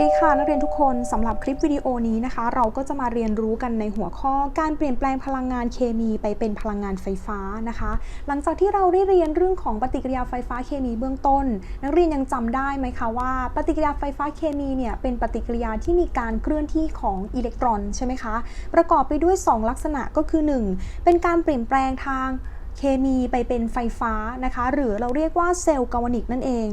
ดีค่ะนักเรียนทุกคนสำหรับคลิปวิดีโอนี้นะคะ เราก็จะมาเรียนรู้กันในหัวข้อการเปลี่ยนแปลงพลังงานเคมีไปเป็นพลังงานไฟฟ้านะคะ หลังจากที่เราได้เรียนเรื่องของปฏิกิริยาไฟฟ้าเคมีเบื้องต้น นักเรียนยังจำได้ไหมคะว่าปฏิกิริยาไฟฟ้าเคมีเนี่ยเป็นปฏิกิริยาที่มีการเคลื่อนที่ของอิเล็กตรอนใช่ไหมคะประกอบไปด้วย 2 ลักษณะก็คือ 1 เป็นการเปลี่ยนแปลงทาง เคมีไปเป็นไฟฟ้านะคะ หรือเราเรียกว่าเซลล์กาวนิกนั่นเอง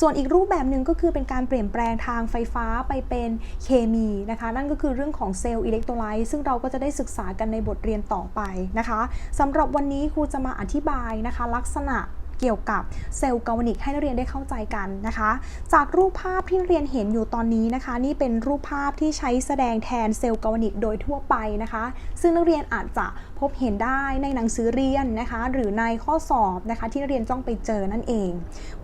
ส่วนอีกรูปแบบหนึ่งก็คือเป็นการเปลี่ยนแปลงทางไฟฟ้าไปเป็นเคมีนะคะ นั่นก็คือเรื่องของเซลล์อิเล็กโทรไลต์ซึ่งเราก็จะได้ศึกษากันในบทเรียนต่อไปนะคะสำหรับวันนี้ครูจะมาอธิบายนะคะ ลักษณะเกี่ยวกับเซลล์กาวนิกให้นักเรียนได้เข้าใจกันนะคะ จากรูปภาพที่นักเรียนเห็นอยู่ตอนนี้นะคะ นี่เป็นรูปภาพที่ใช้แสดงแทนเซลล์กาวนิกโดยทั่วไปนะคะ ซึ่งนักเรียนอาจจะ พบเห็นได้ในหนังสือเรียนนะคะ หรือในข้อสอบนะคะที่นักเรียนจ้องไปเจอนั่นเอง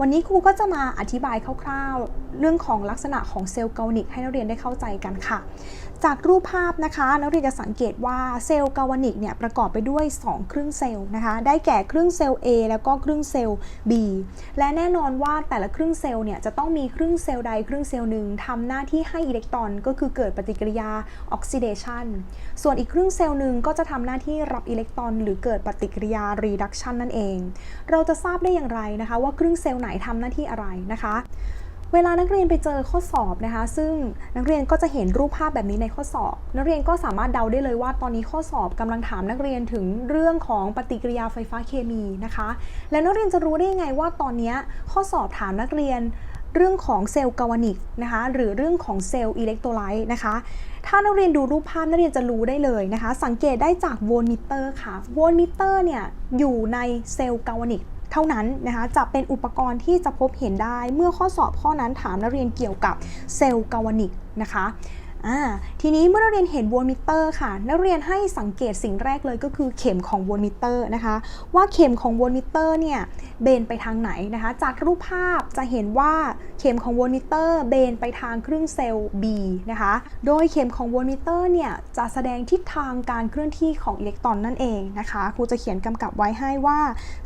วันนี้ครูก็จะมาอธิบายคร่าวๆ เรื่องของลักษณะของเซลล์เกาวนิกให้นักเรียนได้เข้าใจกันค่ะ จากรูปภาพนะคะนักเรียนจะสังเกตว่าเซลล์เกาวนิกเนี่ยประกอบไปด้วย 2 ครึ่งเซลล์นะคะ ได้แก่ครึ่งเซลล์ A แล้วก็ครึ่งเซลล์ B และแน่นอนว่าแต่ละครึ่งเซลล์เนี่ยจะต้องมีครึ่งเซลล์ใดครึ่งเซลล์หนึ่งทำหน้าที่ให้อิเล็กตรอน ก็คือเกิดปฏิกิริยาออกซิเดชันส่วนอีกครึ่งเซลล์หนึ่งก็จะทำหน้าที่รับอิเล็กตรอน หรือเกิดปฏิกิริยารีดักชันนั่นเอง เราจะทราบได้อย่างไรนะคะ ว่าครึ่งเซลล์ไหนทำหน้าที่อะไรนะคะเวลานักเรียนไปเจอข้อสอบนะคะ ซึ่งนักเรียนก็จะเห็นรูปภาพแบบนี้ในข้อสอบ นักเรียนก็สามารถเดาได้เลยว่าตอนนี้ข้อสอบกำลังถามนักเรียนถึงเรื่องของปฏิกิริยาไฟฟ้าเคมีนะคะ และนักเรียนจะรู้ได้ยังไงว่าตอนนี้ข้อสอบถามนักเรียน เรื่องของเซลล์กาวนิกนะคะหรือเรื่องของเซลล์อิเล็กโทรไลต์นะคะถ้านักเรียนดูรูปภาพนักเรียนจะรู้ได้เลยนะคะ สังเกตได้จากโวลต์มิเตอร์ค่ะโวลต์มิเตอร์เนี่ยอยู่ในเซลล์กาวนิกเท่านั้นนะคะจะเป็นอุปกรณ์ที่จะพบเห็นได้เมื่อข้อสอบข้อนั้นถามนักเรียนเกี่ยวกับเซลล์กาวนิกนะคะ ทีนี้เมื่อนักเรียนเห็นโวลต์มิเตอร์ค่ะ นักเรียนให้สังเกตสิ่งแรกเลยก็คือเข็มของโวลต์มิเตอร์นะคะ ว่าเข็มของโวลต์มิเตอร์เนี่ยเบนไปทางไหนนะคะ จากรูปภาพจะเห็นว่าเข็มของโวลต์มิเตอร์เบนไปทางครึ่งเซลล์ B นะคะ โดยเข็มของโวลต์มิเตอร์เนี่ยจะแสดงทิศทางการเคลื่อนที่ของอิเล็กตรอนนั่นเองนะคะครูจะเขียนกำกับไว้ให้ว่า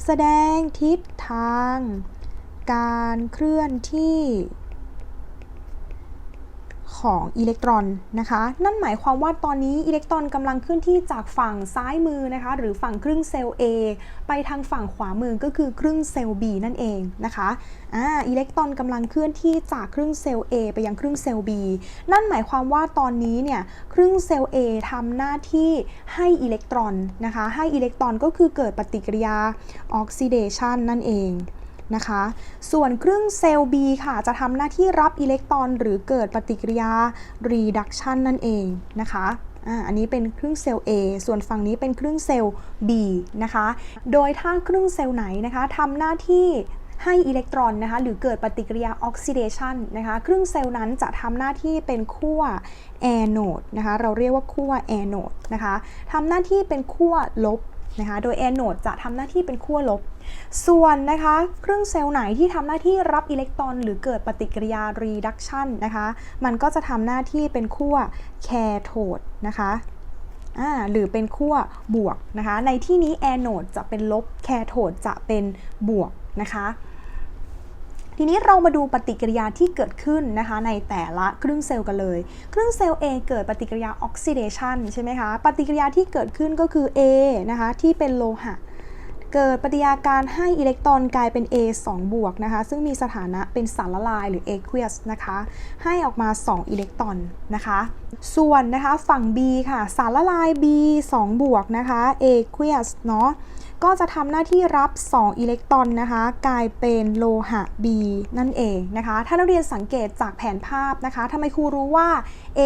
แสดงทิศทาง การเคลื่อนที่ ของอิเล็กตรอนนะคะ นั่นหมายความว่าตอนนี้อิเล็กตรอนกำลังเคลื่อนที่จากฝั่งซ้ายมือนะคะ หรือฝั่งครึ่งเซลล์ A ไปทางฝั่งขวามือก็คือครึ่งเซลล์ B นั่นเองนะคะอ่าอิเล็กตรอนกำลังเคลื่อนที่จากครึ่งเซลล์ A ไปยังครึ่งเซลล์ B นั่นหมายความว่าตอนนี้เนี่ยครึ่งเซลล์ A ทำหน้าที่ให้อิเล็กตรอนนะคะ ให้อิเล็กตรอนก็คือเกิดปฏิกิริยาออกซิเดชันนั่นเอง นะคะ ส่วนครึ่งเซลล์ B ค่ะ จะทำหน้าที่รับอิเล็กตรอน หรือเกิดปฏิกิริยา reduction นั่นเองนะคะอ่าอันนี้เป็นครึ่งเซลล์ A ส่วนฝั่งนี้เป็นครึ่งเซลล์ B นะคะ โดยถ้าครึ่งเซลล์ไหนนะคะทำหน้าที่ให้อิเล็กตรอนนะคะหรือเกิดปฏิกิริยาออกซิเดชันนะคะครึ่งเซลล์นั้นจะทำหน้าที่เป็นขั้วแอนโนดนะคะเราเรียกว่าขั้วแอนโนดนะคะทำหน้าที่เป็นขั้วลบนะคะโดยแอนโนดจะทำหน้าที่เป็นขั้วลบ ส่วนนะคะเครึ่องเซลล์ไหนที่ทำหน้าที่รับอิเล็กตรอนหรือเกิดปฏิกิริยา reduction นะคะมันก็จะทำหน้าที่เป็นขั้วแคโทดนะคะหรือเป็นขั้วบวกนะคะในที่นี้แอนโนดจะเป็นลบแคโทดจะเป็นบวกนะคะทีนี้เรามาดูปฏิกิริยาที่เกิดขึ้นนะคะในแต่ละครึ่งเซลล์กันเลย ครึ่งเซลล์ A เกิดปฏิกิริยาออกซิเดชันใช่ไหมคะ ปฏิกิริยาที่เกิดขึ้นก็คือ A นะคะที่เป็นโลหะ เกิดปฏิกิริยาการให้อิเล็กตรอนกลายเป็น A 2 บวกนะคะ ซึ่งมีสถานะเป็นสารละลายหรือ aqueous นะคะ ให้ออกมา 2 อิเล็กตรอนนะคะ ส่วนนะคะฝั่ง B ค่ะ สารละลาย B 2 บวกนะคะ aqueous เนาะก็จะทำหน้าที่รับ 2 อิเล็กตรอนนะคะ กลายเป็นโลหะ B นั่นเองนะคะ ถ้านักเรียนสังเกตจากแผนภาพนะคะทำไมครูรู้ว่า A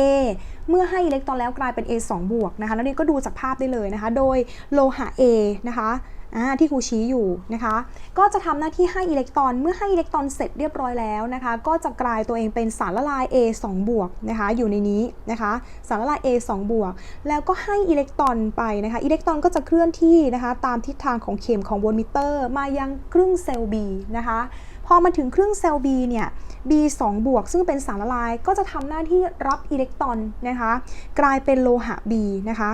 เมื่อให้อิเล็กตรอนแล้วกลายเป็น A 2 บวกนะคะ นักเรียนก็ดูจากภาพได้เลยนะคะ โดยโลหะ A นะคะ ที่ครูชี้อยู่นะคะ ก็จะทำหน้าที่ให้อิเล็กตรอน เมื่อให้อิเล็กตรอนเสร็จเรียบร้อยแล้วนะคะ ก็จะกลายตัวเองเป็นสารละลาย A 2บวกนะคะอยู่ในนี้นะคะ สารละลาย A 2บวกแล้วก็ให้อิเล็กตรอนไปนะคะอิเล็กตรอนก็จะเคลื่อนที่นะคะตามทิศทางของเข็มของโวลต์มิเตอร์มายังครึ่งเซลล์ B นะคะพอมาถึงครึ่งเซลล์ B เนี่ย B 2บวกซึ่งเป็นสารละลายก็จะทำหน้าที่รับอิเล็กตรอนนะคะ กลายเป็นโลหะ B นะคะ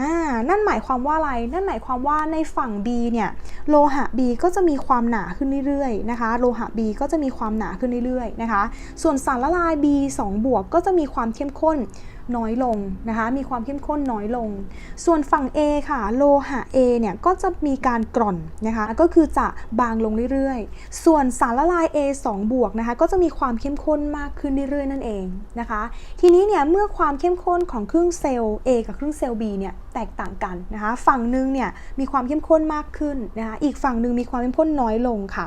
อ่า นั่นหมายความว่าอะไร นั่นหมายความว่าในฝั่ง B เนี่ย โลหะ B ก็จะมีความหนาขึ้นเรื่อยๆนะคะ โลหะ B ก็จะมีความหนาขึ้นเรื่อยๆนะคะ ส่วนสารละลาย B 2บวกก็จะมีความเข้มข้น น้อยลงนะคะมีความเข้มข้นน้อยลง ส่วนฝั่ง A ค่ะโลหะ A เนี่ยก็จะมีการกร่อนนะคะก็คือจะบางลงเรื่อยๆ ส่วนสารละลาย A 2 บวกนะคะก็จะมีความเข้มข้นมากขึ้นเรื่อยๆนั่นเองนะคะ ทีนี้เนี่ยเมื่อความเข้มข้นของครึ่งเซลล์ A กับครึ่งเซลล์ B เนี่ยแตกต่างกันนะคะ ฝั่งหนึ่งเนี่ยมีความเข้มข้นมากขึ้นนะคะอีกฝั่งหนึ่งมีความเข้มข้นน้อยลงค่ะ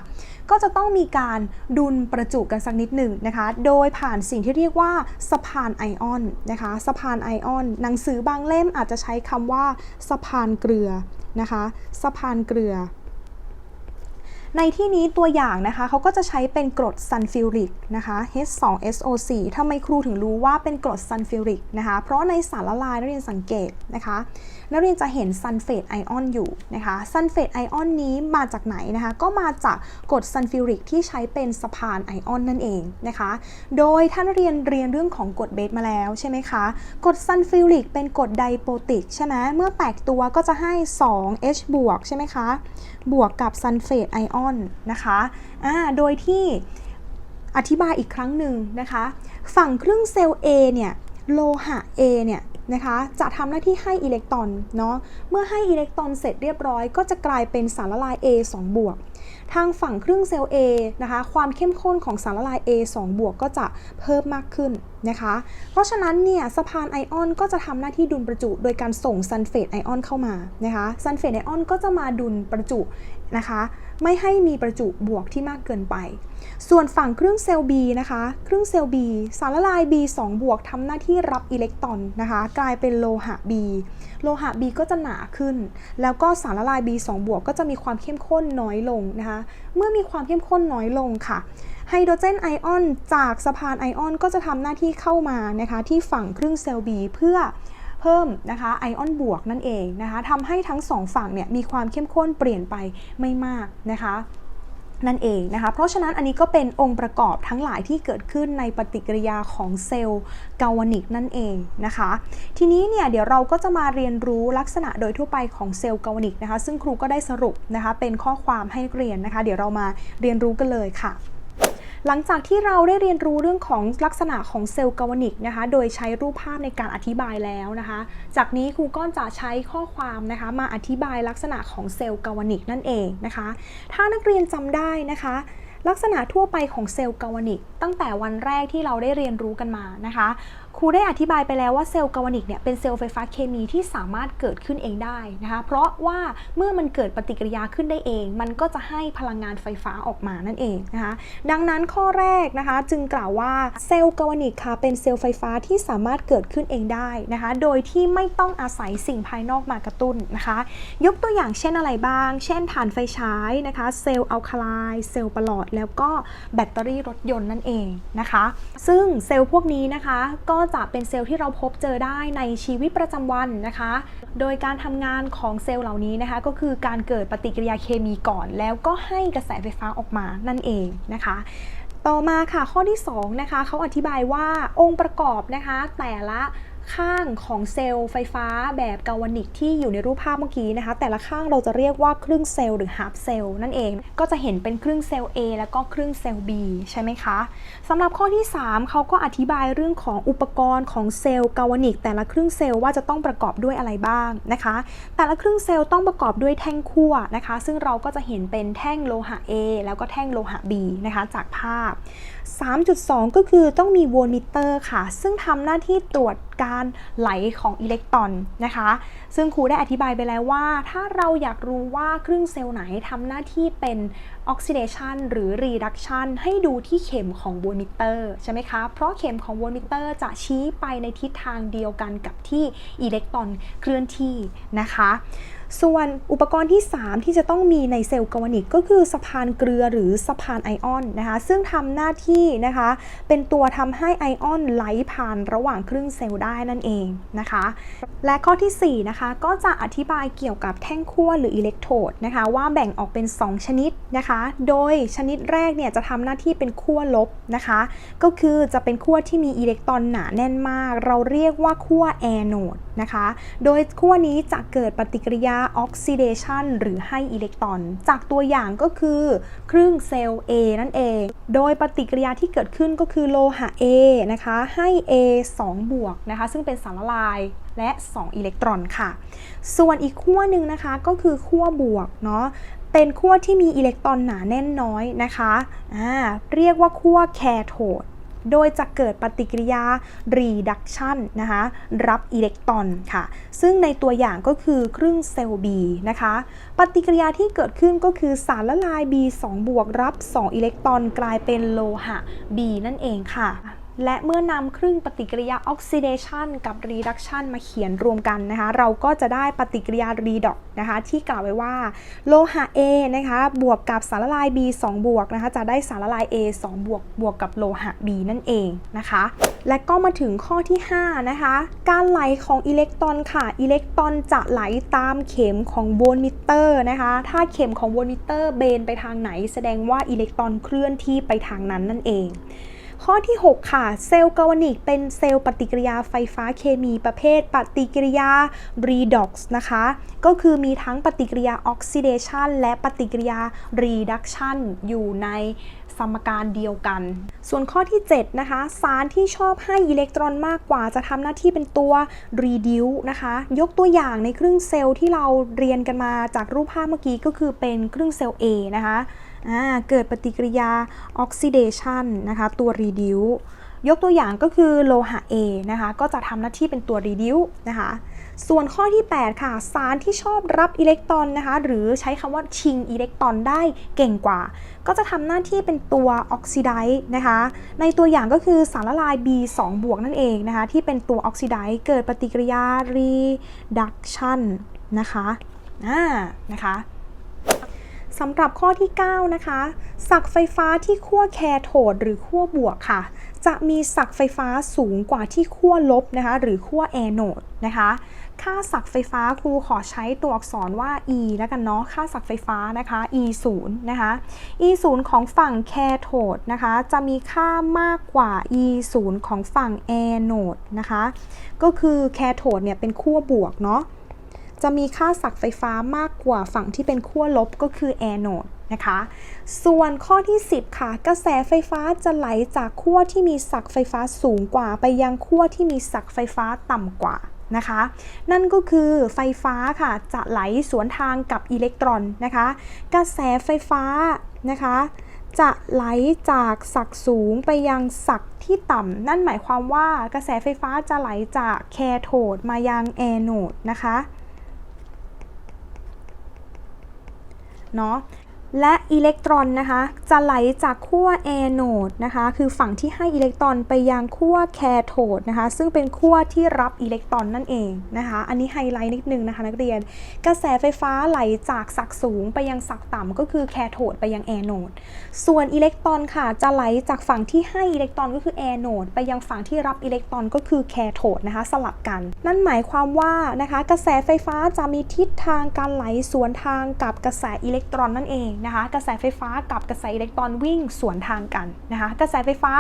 ก็จะต้องมีการดุลประจุกันสักนิดหนึ่งนะคะ โดยผ่านสิ่งที่เรียกว่าสะพานไอออนนะคะสะพานไอออน หนังสือบางเล่มอาจจะใช้คำว่าสะพานเกลือนะคะ สะพานเกลือ ในที่นี้ตัวอย่างนะคะเขาก็จะใช้เป็นกรดซัลฟิวริกนะคะ H2SO4 ทำไมครูถึงรู้ว่าเป็นกรดซัลฟิวริกนะคะ เพราะในสารละลายนักเรียนสังเกตนะคะ นักเรียนจะเห็นซัลเฟตไอออนอยู่นะคะซัลเฟตไอออนนี้มาจากไหนนะคะ ก็มาจากกรดซัลฟิวริกที่ใช้เป็นสะพานไอออนนั่นเองนะคะ โดยท่านเรียนเรียนเรื่องของกรดเบสมาแล้วใช่ไหมคะกรดซัลฟิวริกเป็นกรดไดโปติกใช่ไหมเมื่อแตกตัวก็จะให้ 2 H บวกใช่ไหมคะ บวกกับซัลเฟตไอออนนะคะอ่าโดยที่อธิบายอีกครั้งหนึ่งนะคะ ฝั่งครึ่งเซลล์ A เนี่ย โลหะ A เนี่ย นะคะ จะทำหน้าที่ให้อิเล็กตรอนเนาะ เมื่อให้อิเล็กตรอนเสร็จเรียบร้อย ก็จะกลายเป็นสารละลาย A 2 บวก ทางฝั่งครึ่งเซลล์ A นะคะ ความเข้มข้นของสารละลาย A 2 บวกก็จะเพิ่มมากขึ้นนะคะ เพราะฉะนั้นเนี่ยสะพานไอออนก็จะทำหน้าที่ดุลประจุ โดยการส่งซัลเฟตไอออนเข้ามานะคะ ซัลเฟตไอออนก็จะมาดุลประจุนะคะ ไม่ให้มีประจุบวกที่มากเกินไป ส่วนฝั่งเครึ่องเซลล์ B นะคะ เครึ่องเซลล์ B สารละลาย B 2 บวกทำหน้าที่รับอิเล็กตรอนนะคะ กลายเป็นโลหะ B โลหะ B ก็จะหนาขึ้น แล้วก็สารละลาย B 2 บวกก็จะมีความเข้มข้นน้อยลงนะคะ เมื่อมีความเข้มข้นน้อยลงค่ะไฮโดรเจนไอออนจากสะพานไอออนก็จะทำหน้าที่เข้ามานะคะที่ฝั่งเครึ่องเซลล์ B เพื่อเพิ่มนะคะไอออนบวกนั่นเองนะคะทำให้ทั้งสองฝั่งเนี่ยมีความเข้มข้นเปลี่ยนไปไม่มากนะคะ นั่นเองนะคะ เพราะฉะนั้นอันนี้ก็เป็นองค์ประกอบทั้งหลายที่เกิดขึ้นในปฏิกิริยาของเซลล์กาวนิกนั่นเองนะคะ ทีนี้เนี่ยเดี๋ยวเราก็จะมาเรียนรู้ลักษณะโดยทั่วไปของเซลล์กาวนิกนะคะ ซึ่งครูก็ได้สรุปนะคะเป็นข้อความให้เรียนนะคะ เดี๋ยวเรามาเรียนรู้กันเลยค่ะ หลังจากที่เราได้เรียนรู้เรื่องของลักษณะของเซลล์กาวนิกนะคะ โดยใช้รูปภาพในการอธิบายแล้วนะคะ จากนี้ครูก้อนจะใช้ข้อความนะคะ มาอธิบายลักษณะของเซลล์กาวนิกนั่นเองนะคะ ถ้านักเรียนจำได้นะคะ ลักษณะทั่วไปของเซลล์กาวนิก ตั้งแต่วันแรกที่เราได้เรียนรู้กันมานะคะ ครูได้อธิบายไปแล้วว่าเซลล์กาวนิกเนี่ยเป็นเซลล์ไฟฟ้าเคมีที่สามารถเกิดขึ้นเองได้นะคะเพราะว่าเมื่อมันเกิดปฏิกิริยาขึ้นได้เอง มันก็จะให้พลังงานไฟฟ้าออกมานั่นเองนะคะดังนั้นข้อแรกนะคะจึงกล่าวว่าเซลล์กาวนิกค่ะเป็นเซลล์ไฟฟ้าที่สามารถเกิดขึ้นเองได้นะคะโดยที่ไม่ต้องอาศัยสิ่งภายนอกมากระตุ้นนะคะยกตัวอย่างเช่นอะไรบ้าง เช่นถ่านไฟฉายนะคะเซลล์อัลคาไลเซลล์ประหลอด แล้วก็แบตเตอรี่รถยนต์นั่นเองนะคะ ซึ่งเซลล์พวกนี้นะคะก็จะเป็นเซลล์ที่เราพบเจอได้ในชีวิตประจำวันนะคะ โดยการทำงานของเซลล์เหล่านี้นะคะ ก็คือการเกิดปฏิกิริยาเคมีก่อน แล้วก็ให้กระแสไฟฟ้าออกมานั่นเองนะคะต่อมาค่ะข้อที่2นะคะเขาอธิบายว่าองค์ประกอบนะคะแต่ละ ข้างของเซลล์ไฟฟ้าแบบกาวนิกที่อยู่ในรูปภาพเมื่อกี้นะคะ แต่ละข้างเราจะเรียกว่าครึ่งเซลล์หรือฮา f เซลล์นั่นเอง ก็จะเห็นเป็นครึ่งเซลล์ A แล้วก็ครึ่งเซลล์ B ใช่ไหมคะสำหรับข้อที่ 3เขาก็อธิบายเรื่องของอุปกรณ์ของเซลล์กาวนิก แต่ละครึ่งเซลล์ว่าจะต้องประกอบด้วยอะไรบ้างนะคะ แต่ละครึ่งเซลล์ต้องประกอบด้วยแท่งขั้วนะคะ ซึ่งเราก็จะเห็นเป็นแท่งโลหะ A แล้วก็แท่งโลหะ B นะคะจากภาพ 3.2 ก็คือต้องมีโวลต์มิเตอร์ค่ะ ซึ่งทำหน้าที่ตรวจการไหลของอิเล็กตรอนนะคะ ซึ่งครูได้อธิบายไปแล้วว่า ถ้าเราอยากรู้ว่าครึ่งเซลล์ไหนทำหน้าที่เป็นออกซิเดชันหรือรีดักชันให้ดูที่เข็มของโวลต์มิเตอร์ใช่ไหมคะ เพราะเข็มของโวลต์มิเตอร์จะชี้ไปในทิศทางเดียวกันกับที่อิเล็กตรอนเคลื่อนที่นะคะ ส่วนอุปกรณ์ที่ 3 ที่จะต้องมีในเซลล์กาวนิกก็คือสะพานเกลือหรือสะพานไอออนนะคะซึ่งทำหน้าที่นะคะเป็นตัวทำให้ไอออนไหลผ่านระหว่างครึ่งเซลล์ได้นั่นเองนะคะ และข้อที่4นะคะก็จะอธิบายเกี่ยวกับแท่งขั้วหรืออิเล็กโทรดนะคะว่าแบ่งออกเป็น 2 ชนิดนะคะ โดยชนิดแรกเนี่ยจะทำหน้าที่เป็นขั้วลบนะคะ ก็คือจะเป็นขั้วที่มีอิเล็กตรอนหนาแน่นมาก เราเรียกว่าขั้วแอโนด นะคะ โดยขั้วนี้จะเกิดปฏิกิริยาออกซิเดชันหรือให้อิเล็กตรอน จากตัวอย่างก็คือครึ่งเซลล์ A นั่นเอง โดยปฏิกิริยาที่เกิดขึ้นก็คือโลหะ A นะคะ ให้ A 2 บวกนะคะ ซึ่งเป็นสารละลายและ 2 อิเล็กตรอนค่ะ ส่วนอีกขั้วหนึ่งนะคะก็คือขั้วบวกเนาะเป็นขั้วที่มีอิเล็กตรอนหนาแน่นน้อยนะคะอ่าเรียกว่าขั้วแคโทด โดยจะเกิดปฏิกิริยา reduction นะคะรับอิเล็กตรอนค่ะ ซึ่งในตัวอย่างก็คือครึ่งเซลล์ B นะคะ ปฏิกิริยาที่เกิดขึ้นก็คือสารละลาย B 2 บวกรับ 2 อิเล็กตรอนกลายเป็นโลหะ B นั่นเองค่ะ และเมื่อนำครึ่งปฏิกิริยาออกซิเดชันกับ reduction มาเขียนรวมกันนะคะ เราก็จะได้ปฏิกิริยา redox นะคะ ที่กล่าวไว้ว่า โลหะ A นะคะ บวกกับสารละลาย B 2 บวกนะคะ จะได้สารละลาย A 2 บวก บวกกับโลหะ B นั่นเองนะคะ และก็มาถึงข้อที่ 5 นะคะ การไหลของอิเล็กตรอนค่ะ อิเล็กตรอนจะไหลตามเข็มของโวลต์มิเตอร์นะคะ ถ้าเข็มของโวลต์มิเตอร์เบนไปทางไหน แสดงว่าอิเล็กตรอนเคลื่อนที่ไปทางนั้นนั่นเอง ข้อที่ 6 ค่ะ เซลล์กาวนิก เป็นเซลล์ปฏิกิริยาไฟฟ้าเคมีประเภท ปฏิกิริยา redox นะคะ ก็คือมีทั้งปฏิกิริยาออกซิเดชันและปฏิกิริยา reduction อยู่ในสมการเดียวกัน ส่วนข้อที่ 7 นะคะ สารที่ชอบให้อิเล็กตรอนมากกว่าจะทำหน้าที่เป็นตัว reduce นะคะ ยกตัวอย่างในครึ่งเซลล์ที่เราเรียนกันมาจากรูปภาพเมื่อกี้ก็คือเป็นครึ่งเซลล์ A นะคะ เกิดปฏิกิริยาออกซิเดชันนะคะตัว reduce ยกตัวอย่างก็คือโลหะ A นะคะก็จะทำหน้าที่เป็นตัว reduce นะคะส่วนข้อที่ 8 ค่ะ สารที่ชอบรับอิเล็กตรอนนะคะหรือใช้คำว่าชิงอิเล็กตรอนได้เก่งกว่า ก็จะทำหน้าที่เป็นตัวออกซิไดซ์นะคะในตัวอย่างก็คือสารละลาย B 2 บวกนั่นเองนะคะที่เป็นตัวออกซิไดซ์เกิดปฏิกิริยา reduction นะคะอ่านะคะ สำหรับข้อที่ 9 นะคะ สักไฟฟ้าที่ขั้วแคโทดหรือขั้วบวกค่ะ จะมีสักไฟฟ้าสูงกว่าที่ขั้วลบนะคะ หรือขั้วแอโนดนะคะ ค่าสักไฟฟ้าครูขอใช้ตัวอักษรว่า e แล้วกันเนาะ ค่าสักไฟฟ้านะคะ e 0นะคะ e 0ของฝั่งแคโทดนะคะ จะมีค่ามากกว่า e 0ของฝั่งแอโนดนะคะ ก็คือแคโทดเนี่ยเป็นขั้วบวกเนาะ จะมีค่าสักไฟฟ้ามากกว่าฝั่งที่เป็นขั้วลบก็คือแอโนดนะคะ ส่วนข้อที่ 10 ค่ะ กระแสไฟฟ้าจะไหลจากขั้วที่มีสักไฟฟ้าสูงกว่า ไปยังขั้วที่มีสักไฟฟ้าต่ำกว่านะคะ นั่นก็คือไฟฟ้าค่ะจะไหลสวนทางกับอิเล็กตรอนนะคะ กระแสไฟฟ้านะคะจะไหลจากสักสูงไปยังสักที่ต่ำ นั่นหมายความว่ากระแสไฟฟ้าจะไหลจากแคโทดมายังแอโนดนะคะ เนาะ และอิเล็กตรอนนะคะ จะไหลจากขั้วแอโนดนะคะ คือฝั่งที่ให้อิเล็กตรอนไปยังขั้วแคโทดนะคะ ซึ่งเป็นขั้วที่รับอิเล็กตรอนนั่นเองนะคะ อันนี้ไฮไลท์นิดนึงนะคะนักเรียน กระแสไฟฟ้าไหลจากสักสูงไปยังสักต่ำก็คือแคโทดไปยังแอโนดส่วนอิเล็กตรอนค่ะจะไหลจากฝั่งที่ให้อิเล็กตรอนก็คือแอโนดไปยังฝั่งที่รับอิเล็กตรอนก็คือแคโทดนะคะสลับกัน นั่นหมายความว่านะคะ กระแสไฟฟ้าจะมีทิศทางการไหลสวนทางกับกระแสอิเล็กตรอนนั่นเองนะคะ กระแสไฟฟ้ากับกระแสอิเล็กตรอนวิ่งสวนทางกันนะคะ กระแสไฟฟ้า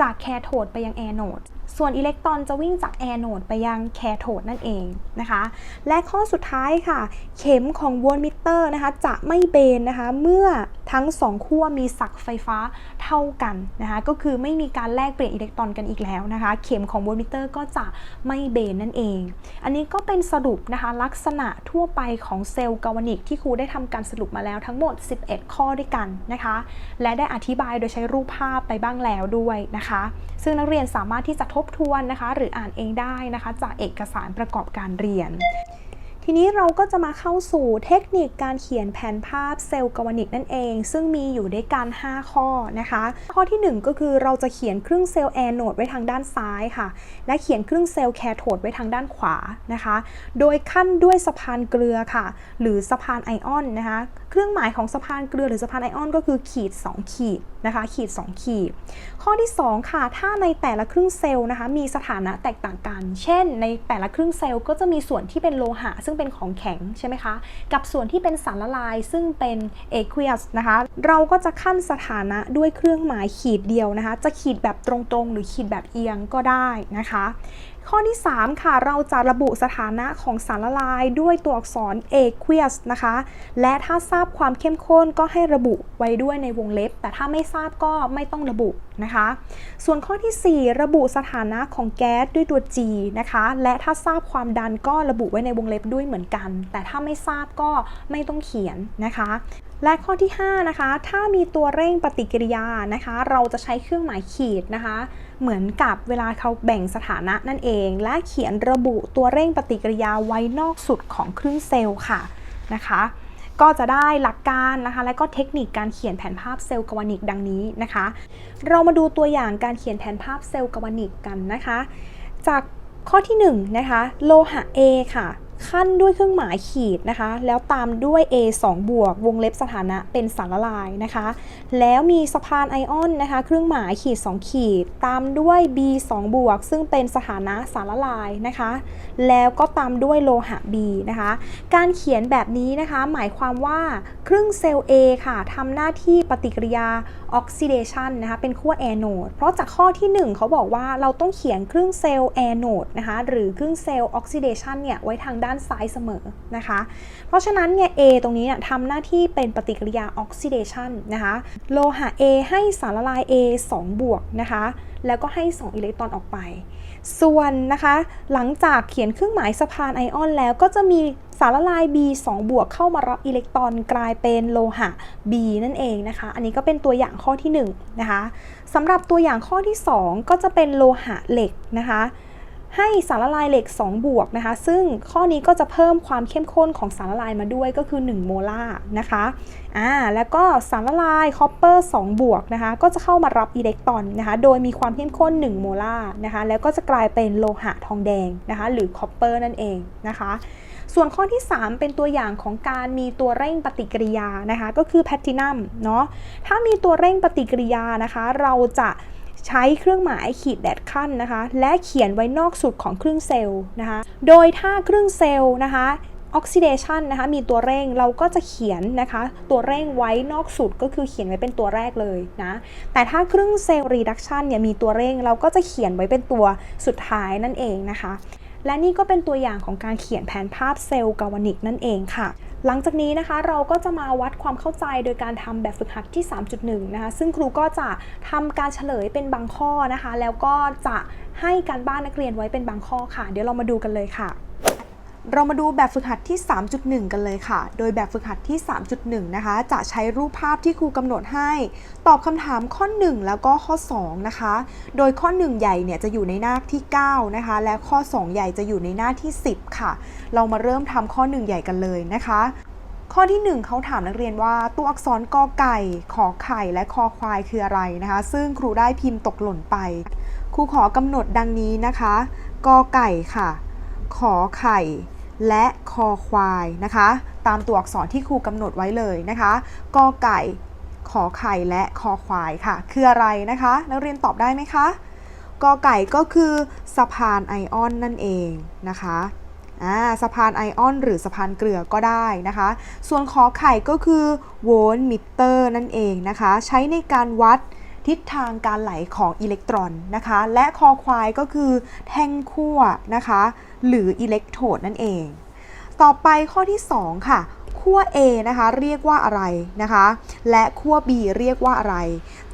จากแคโทดไปยังแอโนด ส่วนอิเล็กตรอนจะวิ่งจากแอโนดไปยังแคโทดนั่นเองนะคะ และข้อสุดท้ายค่ะ เข็มของโวลต์มิเตอร์นะคะจะไม่เบนนะคะ เมื่อทั้งสองขั้วมีศักไฟฟ้าเท่ากันนะคะ ก็คือไม่มีการแลกเปลี่ยนอิเล็กตรอนกันอีกแล้วนะคะ เข็มของโวลต์มิเตอร์ก็จะไม่เบนนั่นเอง อันนี้ก็เป็นสรุปนะคะลักษณะทั่วไปของเซลล์กาวนิกที่ครูได้ทำการสรุปมาแล้วทั้งหมด 11 ข้อด้วยกันนะคะ และได้อธิบายโดยใช้รูปภาพไปบ้างแล้วด้วยนะคะ ซึ่งนักเรียนสามารถที่จะทบบทวนนะคะ หรืออ่านเองได้นะคะ จากเอกสารประกอบการเรียนทีนี้เราก็จะมาเข้าสู่เทคนิคการเขียนแผนภาพเซลล์กาวนิกนั่นเอง ซึ่งมีอยู่ด้วยกัน 5 ข้อนะคะ ข้อที่ 1 ก็คือเราจะเขียนครึ่งเซลล์แอนโนดไว้ทางด้านซ้ายค่ะ และเขียนครึ่งเซลล์แคโทดไว้ทางด้านขวานะคะ โดยขั้นด้วยสะพานเกลือค่ะ หรือสะพานไอออนนะคะ เครื่องหมายของสะพานเกลือหรือสะพานไอออน ก็คือขีด 2 ขีดนะคะขีด 2 ขีด ข้อที่ 2 ค่ะ ถ้าในแต่ละครึ่งเซลล์นะคะมีสถานะแตกต่างกัน เช่น ในแต่ละครึ่งเซลล์ก็จะมีส่วนที่เป็นโลหะ ซึ่งเป็นของแข็งใช่ไหมคะ กับส่วนที่เป็นสารละลายซึ่งเป็นเอควียสนะคะเราก็จะขั้นสถานะด้วยเครื่องหมายขีดเดียวนะคะ จะขีดแบบตรงๆ หรือขีดแบบเอียงก็ได้นะคะ ข้อที่ 3 ค่ะ เราจะระบุสถานะของสารละลายด้วยตัวอักษร aqueous นะคะ และถ้าทราบความเข้มข้นก็ให้ระบุไว้ด้วยในวงเล็บ แต่ถ้าไม่ทราบก็ไม่ต้องระบุนะคะ ส่วนข้อที่ 4 ระบุสถานะของแก๊สด้วยตัว G นะคะ และถ้าทราบความดันก็ระบุไว้ในวงเล็บด้วยเหมือนกัน แต่ถ้าไม่ทราบก็ไม่ต้องเขียนนะคะและข้อที่ 5 นะคะ ถ้ามีตัวเร่งปฏิกิริยานะคะ เราจะใช้เครื่องหมายขีดนะคะ เหมือนกับเวลาเขาแบ่งสถานะนั่นเอง และเขียนระบุตัวเร่งปฏิกิริยาไว้นอกสุดของครึ่งเซลล์ค่ะนะคะก็จะได้หลักการนะคะและก็เทคนิคการเขียนแผนภาพเซลล์กวานิกดังนี้นะคะ เรามาดูตัวอย่างการเขียนแผนภาพเซลล์กวานิกกันนะคะ จากข้อที่1นนะคะโลหะ A ค่ะ ขั้นด้วยเครื่องหมายขีดนะคะ แล้วตามด้วย A 2 บวก วงเล็บสถานะเป็นสารละลายนะคะ แล้วมีสะพานไอออนนะคะ เครื่องหมายขีด 2 ขีด ตามด้วย B 2 บวก ซึ่งเป็นสถานะสารละลายนะคะ แล้วก็ตามด้วยโลหะ B นะคะ การเขียนแบบนี้นะคะ หมายความว่าครึ่งเซลล์ A ค่ะทำหน้าที่ปฏิกิริยา ออกซิเดชันนะคะเป็นขั้วแอโนดเพราะจากข้อที่ 1 เขาบอกว่าเราต้องเขียนครึ่งเซลล์แอโนดนะคะหรือครึ่งเซลล์ออกซิเดชันเนี่ยไว้ทางด้านซ้ายเสมอนะคะเพราะฉะนั้นเนี่ย A ตรงนี้เนี่ยทำหน้าที่เป็นปฏิกิริยาออกซิเดชันนะคะโลหะ A ให้สารละลาย A 2 บวกนะคะแล้วก็ให้ 2 อิเล็กตรอนออกไป ส่วนนะคะหลังจากเขียนเครื่องหมายสะพานไอออนแล้วก็จะมี สารละลาย B 2บวกเข้ามารับอิเล็กตรอนกลายเป็นโลหะ B นั่นเองนะคะ อันนี้ก็เป็นตัวอย่างข้อที่1นะคะสำหรับตัวอย่างข้อที่ 2 ก็จะเป็นโลหะเหล็กนะคะให้สารละลายเหล็ก 2 บวกนะคะ ซึ่งข้อนี้ก็จะเพิ่มความเข้มข้นของสารละลายมาด้วยก็คือ 1 โมลาร์นะคะอ่าแล้วก็สารละลายคอปเปอร์2บวกนะคะ ก็จะเข้ามารับอิเล็กตรอนนะคะ โดยมีความเข้มข้น 1 โมลาร์นะคะ แล้วก็จะกลายเป็นโลหะทองแดงนะคะ หรือคอปเปอร์นั่นเองนะคะ ส่วนข้อที่ 3 เป็นตัวอย่างของการมีตัวเร่งปฏิกิริยานะคะ ก็คือแพลตินัมเนาะถ้ามีตัวเร่งปฏิกิริยานะคะ เราจะใช้เครื่องหมายขีดแดดขั้นนะคะ และเขียนไว้นอกสุดของครึ่งเซลล์นะคะ โดยถ้าครึ่งเซลล์นะคะออกซิเดชันนะคะมีตัวเร่งเราก็จะเขียนนะคะ ตัวเร่งไว้นอกสุดก็คือเขียนไว้เป็นตัวแรกเลยนะแต่ถ้าครึ่งเซลล์รีดักชันเนี่ยมีตัวเร่งเราก็จะเขียนไว้เป็นตัวสุดท้ายนั่นเองนะคะ และนี่ก็เป็นตัวอย่างของการเขียนแผนภาพเซลล์กาวานิกนั่นเองค่ะ หลังจากนี้นะคะเราก็จะมาวัดความเข้าใจโดยการทำแบบฝึกหัดที่ 3.1 นะคะ ซึ่งครูก็จะทำการเฉลยเป็นบางข้อนะคะ แล้วก็จะให้การบ้านนักเรียนไว้เป็นบางข้อค่ะ เดี๋ยวเรามาดูกันเลยค่ะ เรามาดูแบบฝึกหัดที่ 3.1 กันเลยค่ะ โดยแบบฝึกหัดที่ 3.1 นะคะ จะใช้รูปภาพที่ครูกำหนดให้ ตอบคำถามข้อ 1 แล้วก็ข้อ 2 นะคะ โดยข้อ 1 ใหญ่เนี่ยจะอยู่ในหน้าที่ 9 นะคะ และข้อ 2 ใหญ่จะอยู่ในหน้าที่ 10 ค่ะ เรามาเริ่มทำข้อ 1 ใหญ่กันเลยนะคะ ข้อที่ 1 เขาถามนักเรียนว่า ตัวอักษรกอไก่ ขอไข่ และคอควายคืออะไรนะคะ ซึ่งครูได้พิมพ์ตกหล่นไป ครูขอกำหนดดังนี้นะคะ กอไก่ค่ะ ขอไข่และคอควายนะคะ ตามตัวอักษรที่ครูกำหนดไว้เลยนะคะกอไก่ขอไข่และคอควายค่ะ คืออะไรนะคะ นักเรียนตอบได้ไหมคะกอไก่ก็คือสะพานไอออนนั่นเองนะคะอ่าสะพานไอออน หรือสะพานเกลือก็ได้นะคะ ส่วนขอไข่ก็คือโวลต์มิเตอร์นั่นเองนะคะ ใช้ในการวัด ทิศทางการไหลของอิเล็กตรอนนะคะ และคอควายก็คือแท่งขั้วนะคะ หรืออิเล็กโทรดนั่นเอง ต่อไปข้อที่ 2 ค่ะขั้ว A นะคะเรียกว่าอะไรนะคะ และขั้ว B เรียกว่าอะไร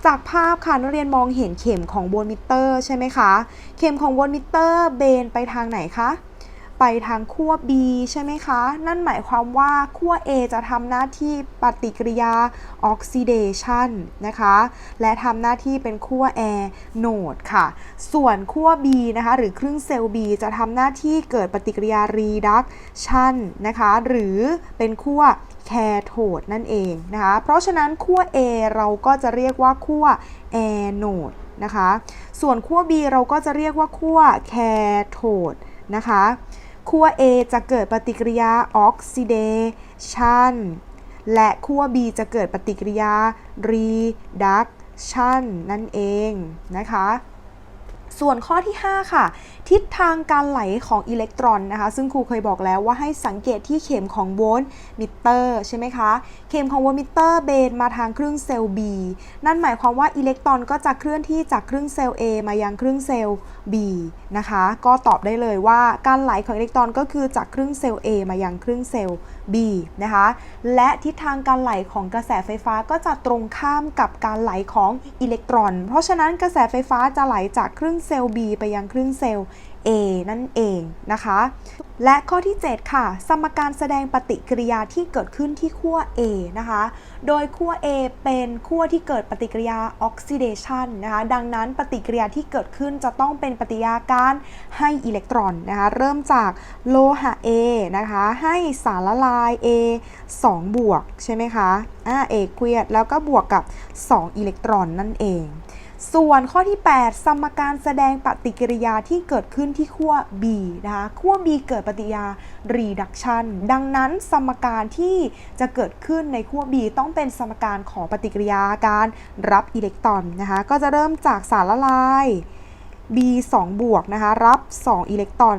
จากภาพค่ะนักเรียนมองเห็นเข็มของโวลต์มิเตอร์ใช่ไหมคะ เข็มของโวลต์มิเตอร์เบนไปทางไหนคะ ไปทางขั้ว B ใช่ไหมคะ นั่นหมายความว่าขั้ว A จะทำหน้าที่ปฏิกิริยาออกซิเดชันนะคะ และทำหน้าที่เป็นขั้ว A โนดค่ะ ส่วนขั้ว B นะคะ หรือครึ่งเซลล์ B จะทำหน้าที่เกิดปฏิกิริยา reduction นะคะ หรือเป็นขั้วแคโทดนั่นเองนะคะ เพราะฉะนั้นขั้ว A เราก็จะเรียกว่าขั้ว anode นะคะ ส่วนขั้ว B เราก็จะเรียกว่าขั้วแคโทดนะคะ ขั้ว A จะเกิดปฏิกิริยาออกซิเดชันและขั้ว B จะเกิดปฏิกิริยา reduction นั่นเองนะคะ ส่วนข้อที่ 5 ค่ะ ทิศทางการไหลของอิเล็กตรอนนะคะ ซึ่งครูเคยบอกแล้วว่าให้สังเกตที่เข็มของโวลต์มิเตอร์ใช่ไหมคะ เข็มของโวลต์มิเตอร์เบนมาทางครึ่งเซลล์ B นั่นหมายความว่าอิเล็กตรอนก็จะเคลื่อนที่จากครึ่งเซลล์ A มายังครึ่งเซลล์ B นะคะ ก็ตอบได้เลยว่าการไหลของอิเล็กตรอนก็คือจากครึ่งเซลล์ A มายังครึ่งเซลล์ B นะคะและทิศทางการไหลของกระแสไฟฟ้าก็จะตรงข้ามกับการไหลของอิเล็กตรอน เพราะฉะนั้นกระแสไฟฟ้าจะไหลจากครึ่งเซลล์ B ไปยังครึ่งเซลล์ A นั่นเองนะคะ และข้อที่ 7 ค่ะ สมการแสดงปฏิกิริยาที่เกิดขึ้นที่ขั้ว A นะคะ โดยขั้ว A เป็นขั้วที่เกิดปฏิกิริยาออกซิเดชันนะคะ ดังนั้นปฏิกิริยาที่เกิดขึ้นจะต้องเป็นปฏิกิริยาการให้อิเล็กตรอนนะคะ เริ่มจากโลหะ A นะคะ ให้สารละลาย A 2 บวกใช่ไหมคะ อ่าเอกเกวียดแล้วก็บวกกับ 2 อิเล็กตรอนนั่นเอง ส่วนข้อที่ 8 สมการแสดงปฏิกิริยาที่เกิดขึ้นที่ขั้ว B นะคะขั้ว B เกิดปฏิกิริยา reduction ดังนั้นสมการที่จะเกิดขึ้นในขั้ว B ต้องเป็นสมการของปฏิกิริยาการรับอิเล็กตรอนนะคะก็จะเริ่มจากสารละลาย B 2บวกนะคะรับ 2 อิเล็กตรอน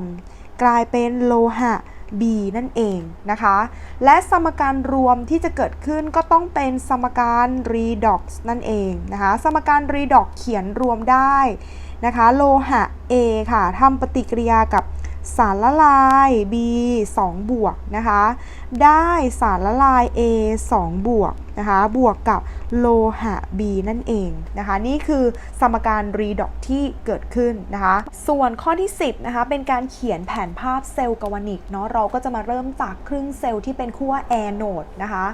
กลายเป็นโลหะ B นั่นเองนะคะ และสมการรวมที่จะเกิดขึ้นก็ต้องเป็นสมการ redox นั่นเองนะคะ สมการ redox เขียนรวมได้นะคะ โลหะ A ค่ะทำปฏิกิริยากับ สารละลาย B 2 บวกนะคะ ได้สารละลาย A 2 บวกนะคะ บวกกับโลหะ B นั่นเองนะคะ นี่คือสมการ redox ที่เกิดขึ้นนะคะ ส่วนข้อที่ 10นะคะ เป็นการเขียนแผนภาพเซลล์กวานิกเนาะ เราก็จะมาเริ่มจากครึ่งเซลล์ที่เป็นขั้วแอโนดนะคะ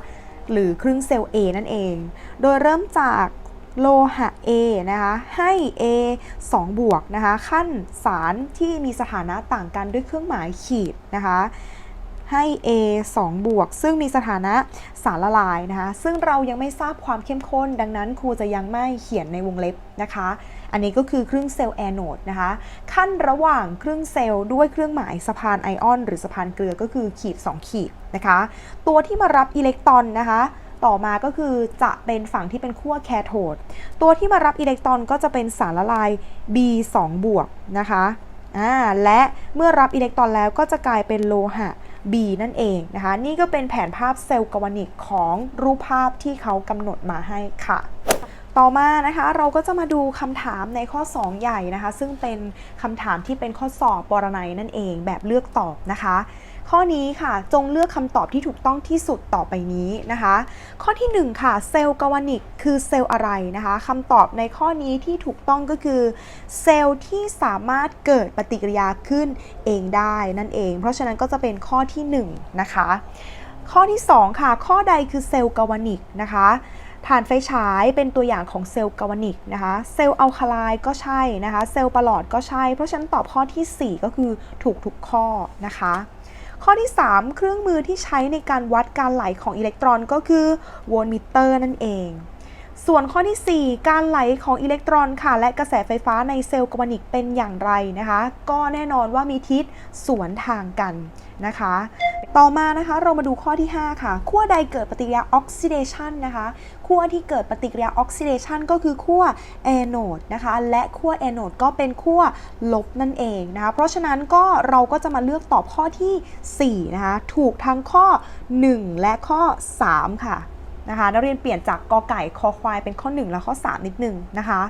หรือครึ่งเซลล์ A นั่นเอง โดยเริ่มจาก โลหะ A นะคะให้ A 2 บวกนะคะขั้นสารที่มีสถานะต่างกันด้วยเครื่องหมายขีดนะคะให้ A 2 บวก ซึ่งมีสถานะสารละลายนะคะ ซึ่งเรายังไม่ทราบความเข้มข้น ดังนั้นครูจะยังไม่เขียนในวงเล็บนะคะ อันนี้ก็คือครึ่งเซลล์แอนโดนะคะ ขั้นระหว่างครึ่งเซลล์ด้วยเครื่องหมายสะพานไอออน หรือสะพานเกลือก็คือขีด 2 ขีดนะคะ ตัวที่มารับอิเล็กตรอนนะคะ ต่อมาก็คือจะเป็นฝั่งที่เป็นขั้วแคโทด ตัวที่มารับอิเล็กตรอนก็จะเป็นสารละลาย B 2 บวกนะคะอ่าและเมื่อรับอิเล็กตรอนแล้วก็จะกลายเป็นโลหะ B นั่นเองนะคะ นี่ก็เป็นแผนภาพเซลล์กวานิกของรูปภาพที่เขากำหนดมาให้ค่ะต่อมานะคะเราก็จะมาดูคำถามในข้อ 2 ใหญ่นะคะ ซึ่งเป็นคำถามที่เป็นข้อสอบปรนัยนั่นเองแบบเลือกตอบนะคะ ข้อนี้ค่ะจงเลือกคำตอบที่ถูกต้องที่สุดต่อไปนี้นะคะ ข้อที่ 1 ค่ะเซลล์กาวานิกคือเซลล์อะไรนะคะคำตอบในข้อนี้ที่ถูกต้องก็คือ เซลล์ที่สามารถเกิดปฏิกิริยาขึ้นเองได้นั่นเอง เพราะฉะนั้นก็จะเป็นข้อที่ 1 นะคะ ข้อที่ 2 ค่ะ ข้อใดคือเซลล์กาวานิกนะคะถ่านไฟฉายเป็นตัวอย่างของเซลล์กาวานิกนะคะ เซลล์อัลคาไลก็ใช่นะคะ เซลล์ประหลอดก็ใช่ เพราะฉะนั้นตอบข้อทีสี่4 ก็คือถูกทุกข้อนะคะ ข้อที่ 3 เครื่องมือที่ใช้ในการวัดการไหลของอิเล็กตรอนก็คือโวลต์มิเตอร์นั่นเอง ส่วนข้อที่ 4 การไหลของอิเล็กตรอนค่ะ และกระแสไฟฟ้าในเซลล์กาวานิกเป็นอย่างไรนะคะ ก็แน่นอนว่ามีทิศสวนทางกันนะคะ ต่อมานะคะเรามาดูข้อที่ 5 ค่ะขั้วใดเกิดปฏิกิริยาออกซิเดชันนะคะ ขั้วที่เกิดปฏิกิริยาออกซิเดชันก็คือขั้วแอนโนดนะคะ และขั้วแอนโนดก็เป็นขั้วลบนั่นเองนะคะ เพราะฉะนั้นก็เราก็จะมาเลือกตอบข้อทีสี่4 นะคะ ถูกทั้งข้อ 1 และข้อ 3 ค่ะ นะคะนักเรียนเปลี่ยนจากกอไก่คอควายเป็นข้อ 1 และข้อ 3 นิดนึงนะคะ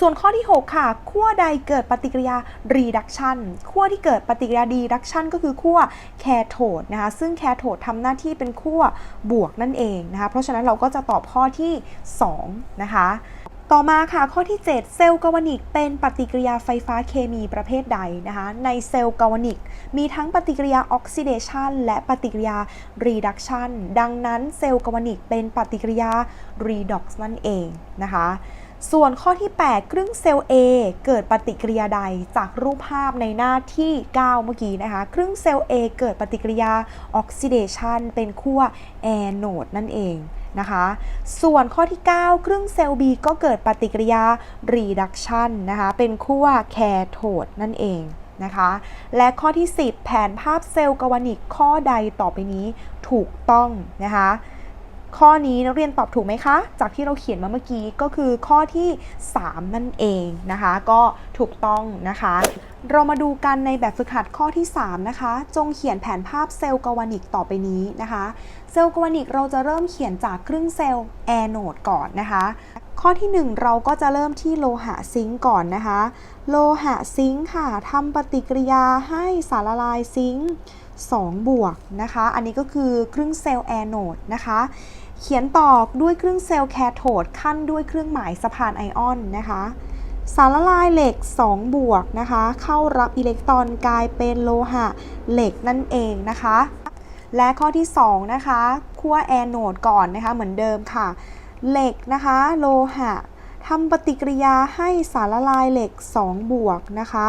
ส่วนข้อที่ 6 ค่ะขั้วใดเกิดปฏิกิริยา reduction ขั้วที่เกิดปฏิกิริยา reduction ก็คือขั้วแคโทดนะคะซึ่งแคโทดทำหน้าที่เป็นขั้วบวกนั่นเองนะคะเพราะฉะนั้นเราก็จะตอบข้อที่2นะคะ ต่อมาค่ะข้อที่ 7 เซลล์กาวานิกเป็นปฏิกิริยาไฟฟ้าเคมีประเภทใดนะคะในเซลล์กาวานิก มีทั้งปฏิกิริยาออกซิเดชันและปฏิกิริยา reduction ดังนั้นเซลล์กาวานิกเป็นปฏิกิริยา redox นั่นเองนะคะส่วนข้อที่ 8 ครึ่งเซลล์ A เกิดปฏิกิริยาใดจากรูปภาพในหน้าที่ 9 เมื่อกี้นะคะ ครึ่งเซลล์ A เกิดปฏิกิริยาออกซิเดชันเป็นขั้วแอนโนดนั่นเอง นะคะ ส่วนข้อที่ 9 ครึ่งเซลล์ B ก็เกิดปฏิกิริยา reduction นะคะ เป็นขั้วแคโทดนั่นเองนะคะ และข้อที่ 10 แผนภาพเซลล์กวานิกข้อใดต่อไปนี้ถูกต้องนะคะ ข้อนี้นักเรียนตอบถูกไหมคะ จากที่เราเขียนมาเมื่อกี้ก็คือข้อที่ 3 นั่นเองนะคะ ก็ถูกต้องนะคะ เรามาดูกันในแบบฝึกหัดข้อที่ 3 นะคะ จงเขียนแผนภาพเซลล์กวานิกต่อไปนี้นะคะ เซลล์กวานิกเราจะเริ่มเขียนจากครึ่งเซลล์แอโนดก่อนนะคะข้อที่ 1 เราก็จะเริ่มที่โลหะซิงค์ก่อนนะคะ โลหะซิงค์ค่ะทำปฏิกิริยาให้สารละลายซิงค์2บวกนะคะ อันนี้ก็คือครึ่งเซลล์แอโนดนะคะ เขียนต่อด้วยเครื่องเซลล์แคโทดขั้นด้วยเครื่องหมายสะพานไอออนนะคะสารละลายเหล็ก 2 บวกนะคะ เข้ารับอิเล็กตรอนกลายเป็นโลหะเหล็กนั่นเองนะคะ และข้อที่ 2 นะคะขั้วแอนโนดก่อนนะคะ เหมือนเดิมค่ะ เหล็กนะคะ โลหะทำปฏิกิริยาให้สารละลายเหล็ก 2 บวกนะคะ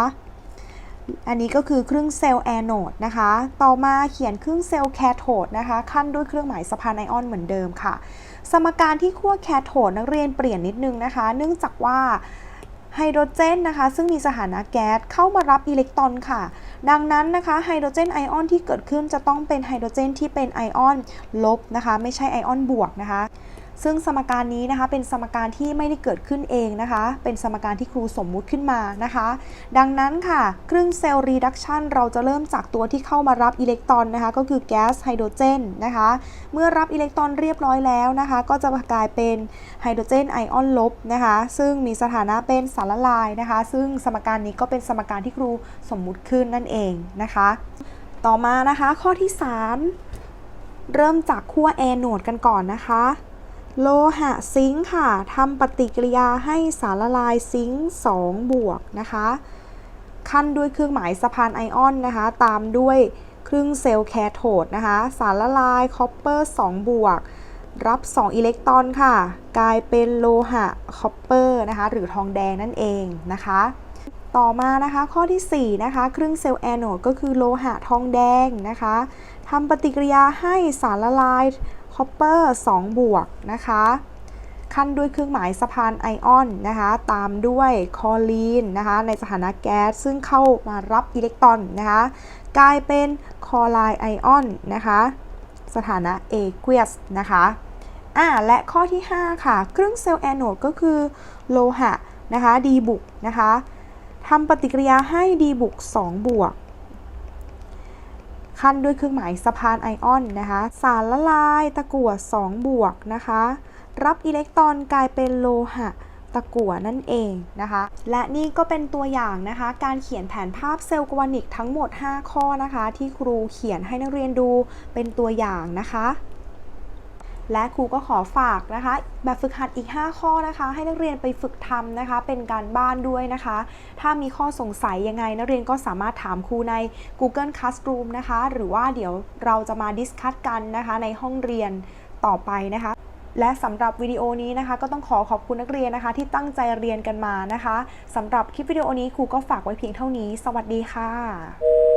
อันนี้ก็คือเครื่องเซลล์แอนโนดนะคะ ต่อมาเขียนเครื่องเซลล์แคโทดนะคะ ขั้นด้วยเครื่องหมายสะพานไอออนเหมือนเดิมค่ะ สมการที่ขั้วแคโทดนักเรียนเปลี่ยนนิดนึงนะคะ เนื่องจากว่าไฮโดรเจนนะคะ ซึ่งมีสถานะแก๊สเข้ามารับอิเล็กตรอนค่ะ ดังนั้นนะคะไฮโดรเจนไอออนที่เกิดขึ้นจะต้องเป็นไฮโดรเจนที่เป็นไอออนลบนะคะ ไม่ใช่ไอออนบวกนะคะ ซึ่งสมการนี้นะคะเป็นสมการที่ไม่ได้เกิดขึ้นเองนะคะ เป็นสมการที่ครูสมมุติขึ้นมานะคะ ดังนั้นค่ะครึ่งเซลล์รีดักชันเราจะเริ่มจากตัวที่เข้ามารับอิเล็กตรอนนะคะ ก็คือแก๊สไฮโดรเจนนะคะ เมื่อรับอิเล็กตรอนเรียบร้อยแล้วนะคะ ก็จะกลายเป็นไฮโดรเจนไอออนลบนะคะ ซึ่งมีสถานะเป็นสารละลายนะคะ ซึ่งสมการนี้ก็เป็นสมการที่ครูสมมุติขึ้นนั่นเองนะคะ ต่อมานะคะข้อที่ 3 เริ่มจากขั้วแอนโนดกันก่อนนะคะ โลหะซิงค์ค่ะทำปฏิกิริยาให้สารละลายซิงค์2บวกนะคะ ขั้นด้วยเครื่องหมายสะพานไอออนนะคะ ตามด้วยครึ่งเซลล์แคโทดนะคะ สารละลายคอปเปอร์2บวก รับ 2 อิเล็กตรอนค่ะ กลายเป็นโลหะคอปเปอร์นะคะ หรือทองแดงนั่นเองนะคะ ต่อมานะคะข้อที่ 4 นะคะ ครึ่งเซลล์แอนโนดก็คือโลหะทองแดงนะคะทำปฏิกิริยาให้สารละลาย คอปเปอร์2บวกนะคะขั้นด้วยเครื่องหมายสะพานไอออนนะคะ ตามด้วยคอลีนนะคะในสถานะแก๊สซึ่งเข้ามารับอิเล็กตรอนนะคะกลายเป็นคอไลไอออนนะคะสถานะเอเกียสนะคะอ่าและข้อที่ 5 ค่ะ เครื่องเซลล์แอนโนดก็คือโลหะนะคะดีบุกนะคะทำปฏิกิริยาให้ดีบุก2บวก ขั้นด้วยเครื่องหมายสะพานไอออนนะคะ สารละลายตะกั่ว2บวกนะคะ รับอิเล็กตรอนกลายเป็นโลหะตะกั่วนั่นเองนะคะ และนี่ก็เป็นตัวอย่างนะคะ การเขียนแผนภาพเซลล์กวานิกทั้งหมด 5 ข้อนะคะ ที่ครูเขียนให้นักเรียนดูเป็นตัวอย่างนะคะ และครูก็ขอฝากนะคะ แบบฝึกหัดอีก 5 ข้อนะคะ ให้นักเรียนไปฝึกทำนะคะ เป็นการบ้านด้วยนะคะ ถ้ามีข้อสงสัยยังไง นักเรียนก็สามารถถามครูใน Google Classroom นะคะ หรือว่าเดี๋ยวเราจะมาดิสคัตกันนะคะ ในห้องเรียนต่อไปนะคะ และสำหรับวิดีโอนี้นะคะ ก็ต้องขอขอบคุณนักเรียนนะคะ ที่ตั้งใจเรียนกันมานะคะสำหรับคลิปวิดีโอนี้ครูก็ฝากไว้เพียงเท่านี้ สวัสดีค่ะ